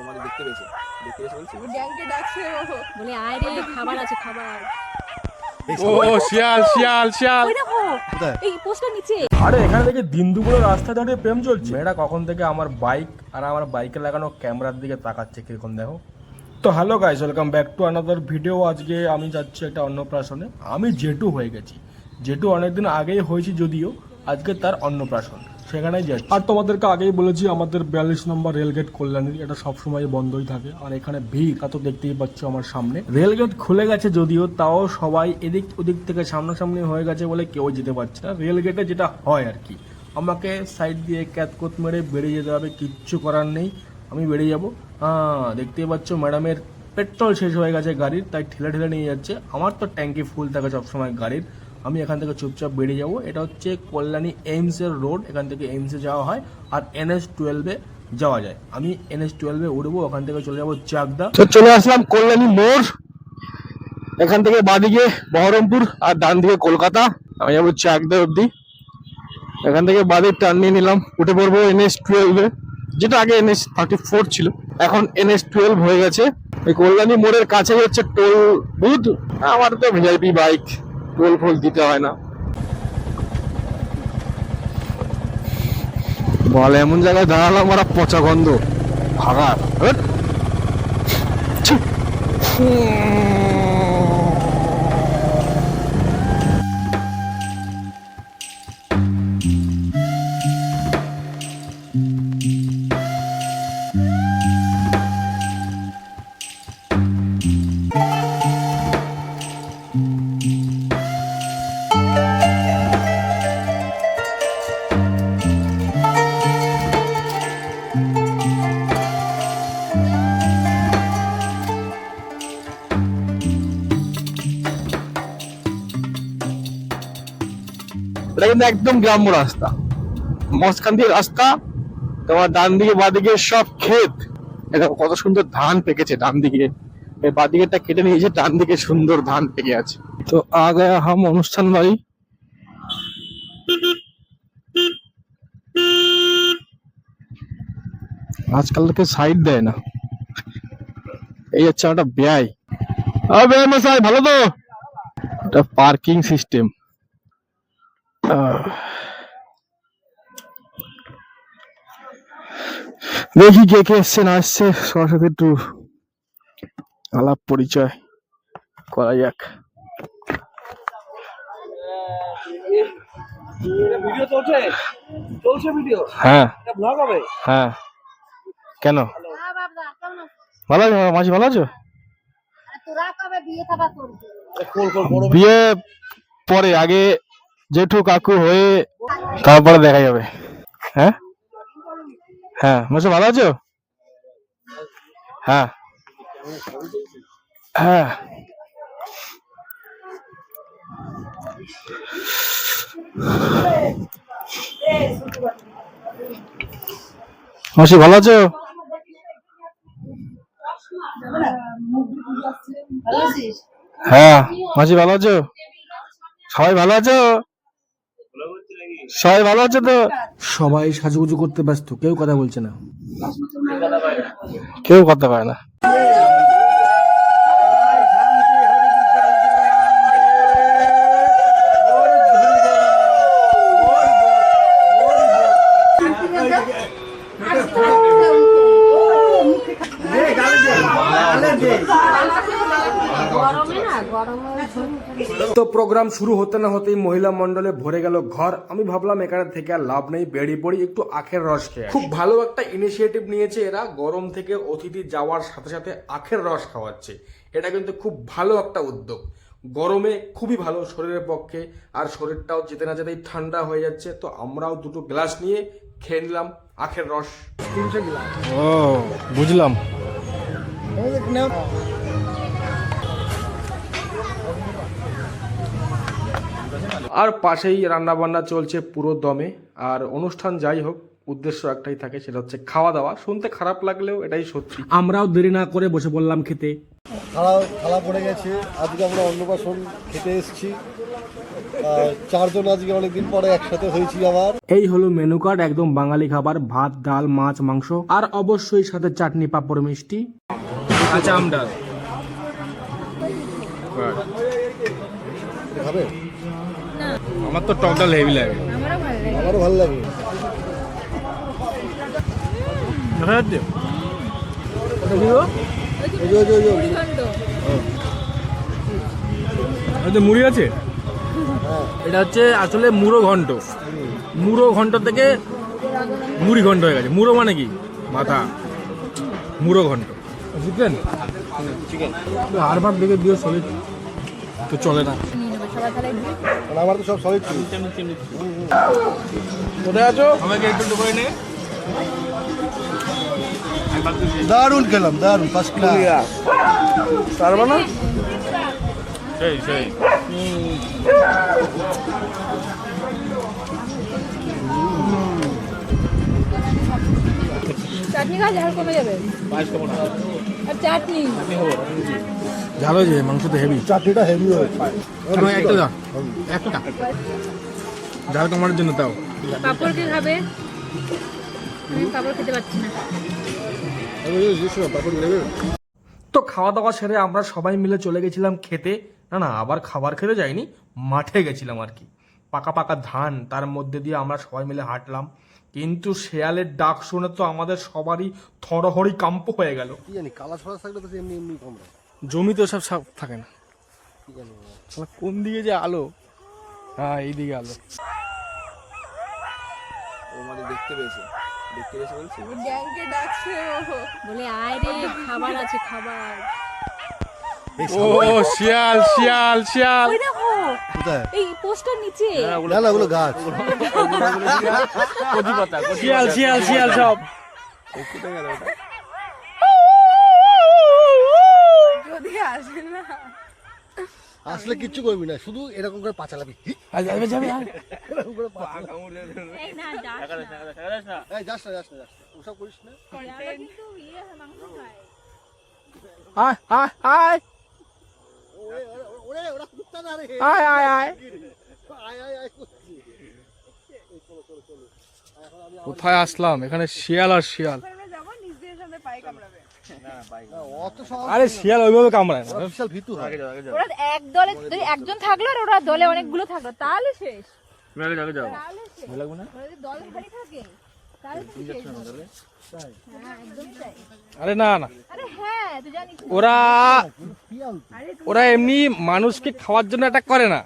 তোমাদের দেখতে পেয়েছে। দেখতে পেয়েছে বলছি? গ্যাংকে ডাকছে ও। বলে আয় রে খাবার আছে খাবার। ও শিয়াল শিয়াল শিয়াল। ওই এই পোস্টার নিচে। আরে এখানে থেকে দিন দুপুরে রাস্তা প্রেম চলছে। মেয়েটা কখন থেকে আমার বাইক আর আমার বাইকে লাগানো ক্যামেরার দিকে তাকাচ্ছে কীরকম দেখো। তো hello guys welcome back to another video আজকে আমি যাচ্ছি একটা অন্নপ্রাশনে। আমি জেটু হয়ে গেছি। জেটু অনেকদিন আগেই হয়েছি যদিও আজকে তার অন্নপ্রাশন। সেখানেই যাচ্ছি। আর তোমাদেরকে আগেই বলেছি, আমাদের বিয়াল্লিশ নম্বর রেলগেট কল্যাণী এটা সবসময় বন্ধই থাকে। আর এখানে ভিড়, তা তো দেখতেই পাচ্ছ আমার সামনে। রেলগেট খুলে গেছে যদিও, তাও সবাই এদিক ওদিক থেকে সামনাসামনি হয়ে গেছে বলে কেউ যেতে পারছে না। রেলগেটে যেটা হয় আর কি, আমাকে সাইড দিয়ে ক্যাতকোত মেরে বেরিয়ে যেতে হবে, কিচ্ছু করার নেই, আমি বেরিয়ে যাব। হ্যাঁ দেখতেই পাচ্ছ ম্যাডামের পেট্রোল শেষ হয়ে গেছে গাড়ির, তাই ঠেলে ঠেলে নিয়ে যাচ্ছে। আমার তো ট্যাঙ্কি ফুল থাকে সবসময় গাড়ির। আমি এখান থেকে চুপচাপ বেরিয়ে যাব। এটা হচ্ছে কল্যাণী এইমসের রোড, এখান থেকে এইমসে যাওয়া হয়, আর এনএস টুয়েলভে যাওয়া যায়। আমি এনএস টুয়েলভে উঠবো, ওখান থেকে চলে যাব চাকদা। তো চলে আসলাম কল্যাণী মোড়, এখান থেকে বাদিকে বহরমপুর আর ডান দিকে কলকাতা। আমি যাব চাকদা অব্দি এখান থেকে বাদিক টার্ন নিয়ে নিলাম, উঠে পড়ব এনএস টুয়েলভে যেটা আগে এনএস থার্টি ফোর ছিল, এখন এনএস টুয়েলভ হয়ে গেছে। এই কল্যাণী মোড়ের কাছে হচ্ছে টোল বুথ। আমার তো ভিআইপি বাইক। টোল ফোল দিতে হয় না। বল এমন জায়গায় দাঁড়ালাম আমার পচা গন্ধ। ভাগার এটা কিন্তু একদম গ্রাম্য রাস্তা। মাঝখান দিয়ে রাস্তা, তোমার ডান দিকে বাদিকে সব ক্ষেত। এটা কত সুন্দর ধান পেকেছে ডান দিকে। বাদিকেটা কেটে নিয়েছে ডান দিকে সুন্দর ধান পেকে আছে। তো আ গয়া হাম অনুষ্ঠান বাড়ি। আজকাল তো কেউ সাইড দেয় না। এই হচ্ছে একটা ব্যয়। ভালো তো? এটা পার্কিং সিস্টেম। দেখি কে কে এসছে না এসছে সবার সাথে একটু আলাপ পরিচয় করা যাক। ভিডিও চলছে? চলছে ভিডিও? হ্যাঁ। এটা ব্লগ হবে? হ্যাঁ। কেন? ভালো আছো মাঝি ভালো আছো? বিয়ে পরে আগে জেঠু কাকু হয়ে তারপরে দেখা যাবে হ্যাঁ? হ্যাঁ মাসে ভালো আছো? হ্যাঁ। হ্যাঁ। মাসি ভালো আছো? হ্যাঁ মাসি ভালো আছো? সবাই ভালো আছো? সবাই ভালো আছে তো? সবাই সাজুগুজু করতে ব্যস্ত কেউ কথা বলছে না। কেউ কথা পায় না। তো প্রোগ্রাম শুরু হতে না হতেই মহিলা মণ্ডলে ভরে গেল ঘর। আমি ভাবলাম এখানে থেকে আর লাভ নেই বেরিয়ে পড়ি, একটু আখের রস খেয়ে খুব ভালো একটা ইনিশিয়েটিভ নিয়েছে এরা, গরম থেকে অতিথি যাওয়ার সাথে সাথে আখের রস খাওয়াচ্ছে। এটা কিন্তু খুব ভালো একটা উদ্যোগ। গরমে খুবই ভালো শরীরের পক্ষে আর শরীরটাও যেতে না যেতেই ঠান্ডা হয়ে যাচ্ছে। তো আমরাও দুটো গ্লাস নিয়ে খেয়ে নিলাম আখের রস। ও বুঝলাম। আর পাশেই রান্না বান্না চলছে পুরো দমে। আর অনুষ্ঠান যাই হোক উদ্দেশ্য একটাই থাকে সেটা হচ্ছে খাওয়া দাওয়া। শুনতে খারাপ লাগলেও এটাই সত্যি। আমরাও দেরি না করে বসে পড়লাম খেতে। থালা থালা পড়ে গেছে। আজকে আমরা অন্নপ্রাশন খেতে এসেছি। চারজন আজকে অনেকদিন পরে একসাথে হয়েছি আবার। এই হলো মেনু কার্ড একদম বাঙালি খাবার ভাত ডাল মাছ মাংস আর অবশ্যই সাথে চাটনি পাঁপড় মিষ্টি। আচ্ছা আমডাল খাবে? আমার তো টক ডাল হেভি লাগে। আমারও ভালো লাগে। ওই যে, ওই যে, ওই যে, ওই যে। মুড়ি আছে? এটা হচ্ছে আসলে মুড়ো ঘন্ট। মুড়ো ঘন্ট থেকে মুড়ি ঘন্ট হয়ে গেছে। মুড়ো মানে কি? মাথা। মুড়ো ঘন্ট। বুঝলেন আর ভাগ দেখে দিও সলিড তো চলে না। আমার তো সব সলিড কোথায় আছো? আমাকে একটু করে নে। দারুণ খেলাম দারুণ ফার্স্ট ক্লাস তার মানে সেই সেই। চাটনি খা ঝাল কমে যাবে। আর চাটনি। ঝাল হয়েছে মাংস তো হেভি চাটনিটা হেভি হয়েছে একটা দাও একটা। ঝাল কমানোর জন্য তাও। পাপড় কে খাবে। আমি পাপড় খেতে পারছি না। তো খাওয়া দাওয়া সেরে আমরা সবাই মিলে চলে গেছিলাম খেতে। না না আবার খাবার খেতে যাইনি মাঠে গেছিলাম আর কি। পাকা পাকা ধান তার মধ্যে দিয়ে আমরা সবাই মিলে হাঁটলাম। কিন্তু শেয়ালের ডাক শুনে তো আমাদের সবারই থরহরি কাম্প হয়ে গেল। কি জানি কালা ছড়া থাকলে তো এমনি এমনি কমরা জমি সব সব থাকে না। কি জানি শালা কোন দিকে যে আলো? হ্যাঁ এইদিকে আলো। ও মানে দেখতে পেয়েছে। দেখতে পেয়েছে বলছি বলে আয় রে খাবার আছে খাবার ও শিয়াল শিয়াল শিয়াল ওই দেখো কোথায় এই পোস্টার নিচে না না ওগুলো গাছ কচি পাতা শিয়াল শিয়াল শিয়াল সব কোথায় গেল ওটা আসলে কিচ্ছু করবি না শুধু এরকম করে পাচালাবি। যাবে যাবে এরকম করে এই যাস না। যাস না? যাস না ওসব করিস না। যারা কিন্তু ইয়ে মাংস খায় আয় আয় আয়। ওরে ওরে ওরা কুত্তা না রে। আয় আয় আয়। আয় আয় আয় কোথায় আসলাম? এখানে শিয়াল আর শিয়াল। না, অত সহজ আরে শিয়াল ওইভাবে কামড়ায় না। বিশাল ভীতু হয়। ওরা এক দলে যদি একজন থাকল আর ওরা দলে অনেকগুলো থাকল তাহলে শেষ। মেলে যাবে যাও তাহলে লাগবে না? দল ভারী থাকে। হ্যাঁ আরে না না। আরে হ্যাঁ তুই জানিস না। ওরা ওরা এমনি মানুষকে খাওয়ার জন্য অ্যাটাক করে না।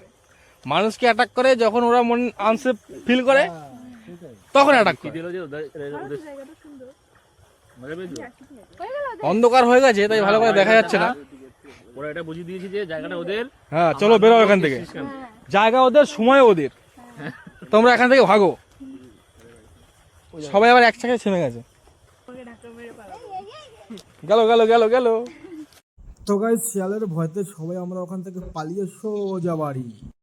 মানুষকে অ্যাটাক করে যখন ওরা মন আনসে ফিল করে তখন অ্যাটাক করে। অন্ধকার হয়ে গেছে তাই ভালো করে দেখা যাচ্ছে না। ওরা এটা বুঝিয়ে দিয়েছে যে জায়গাটা ওদের। হ্যাঁ চলো বেরো এখান থেকে। জায়গা ওদের সময় ওদের। তোমরা এখান থেকে ভাগো। সবাই আবার এক জায়গায় থেমে গেছে। গেল গেল গেল গেল। তো গাই শিয়ালের ভয়তে সবাই আমরা ওখান থেকে পালিয়ে সোজা বাড়ি।